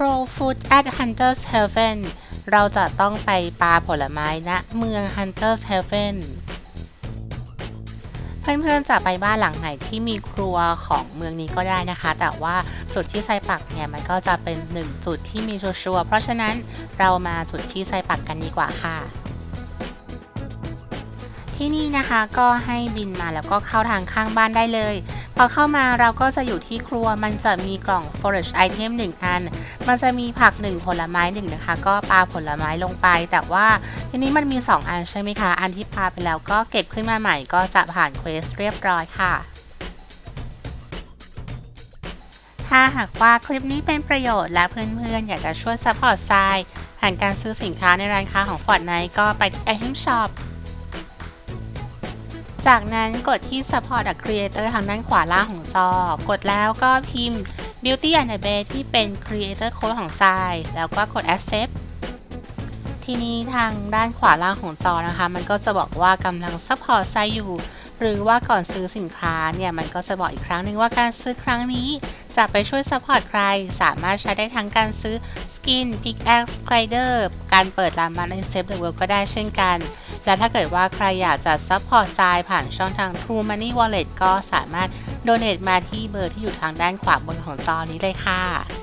Troll Food at Hunter's Haven เราจะต้องไปปาผลไม้ณเมือง Hunter's Haven เพื่อนๆจะไปบ้านหลังไหนที่มีครัวของเมืองนี้ก็ได้นะคะ แต่ว่าจุดที่ไซปักเนี่ยมันก็จะเป็นหนึ่งจุดที่มีชัวร์เพราะฉะนั้นเรามาจุดที่ไซปักกันดีกว่าค่ะที่นี่นะคะก็ให้บินมาแล้วก็เข้าทางข้างบ้านได้เลย พอเข้ามาเราก็จะอยู่ที่ครัวมันจะมีกล่อง forage item 1 อัน มันจะมีผัก 1 ผลไม้1นะคะ ก็ปาผลไม้ลงไป แต่ว่าทีนี้มันมี 2 อันใช่ไหมคะ อันที่ปาไปแล้วก็เก็บขึ้นมาใหม่ก็จะผ่านเควสเรียบร้อยค่ะถ้าหากว่าคลิปนี้เป็นประโยชน์และเพื่อนๆ อยากจะช่วยซัพพอร์ตทรายผ่านการซื้อสินค้าในร้านค้าของ Fortnite ก็ไปที่ Item Shop จากนั้นกดที่ Support a Creator ทางด้านขวาล่างของจอ กดแล้วก็พิมพ์ Beauty and the Bay ที่เป็น Creator Code ของทรายแล้วก็กด Accept ทีนี้ทางด้านขวาล่างของจอนะคะ มันก็จะบอกว่ากำลัง Support ทรายอยู่ หรือว่าก่อนซื้อสินค้าเนี่ยมันก็จะบอกอีกครั้งหนึ่งว่าการซื้อครั้งนี้จะไปช่วย Support ใคร สามารถใช้ได้ทั้งการซื้อ Skin Pickaxe Glider การเปิดร้านมาใน Save the World ก็ได้เช่นกัน และถ้าเกิดว่าใครอยากจะซัพพอร์ตทรายผ่านช่องทาง True Money Wallet ก็สามารถโดเน a มาที่เบอร์ที่อยู่ทางด้านขวาบนของจอนี้เลยค่ะ